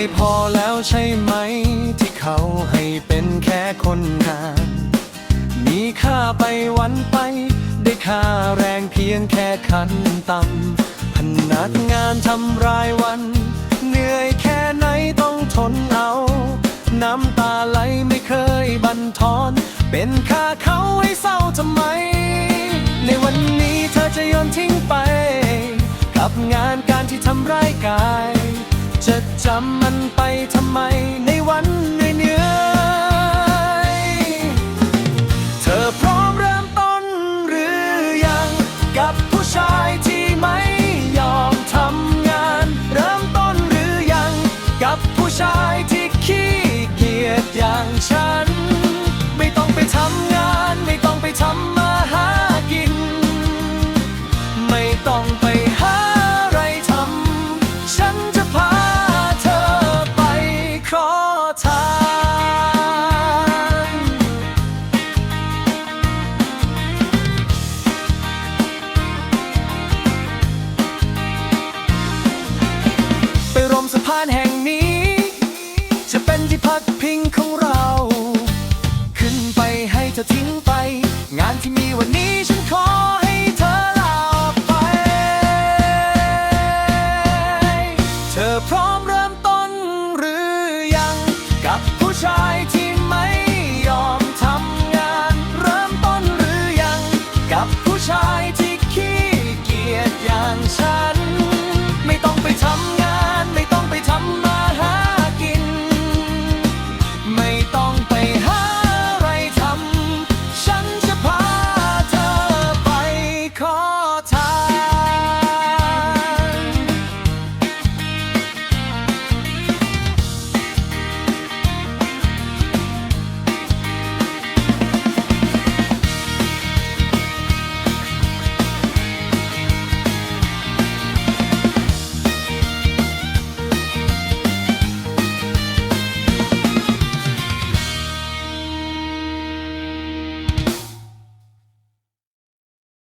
ยพอแล้วใช่ไหม ที่เขาให้เป็นแค่คนงาน มีค่าไปวันไป ได้ค่าแรงเพียงแค่ขันต่ำพนักงานทำรายวัน เหนื่อยแค่ไหนต้องทนเอา น้ำตาไหลไม่เคยบันทอน เป็นค่าเขาให้เศร้าทำไม ในวันนี้เธอจะโยนทิ้งไป กับงานการที่ทำร้ายกาย จะจำมันไปทำไมในวัน สะพานแห่งนี้ จะเป็นที่พักพิงของเรา ขึ้นไปให้เธอทิ้ง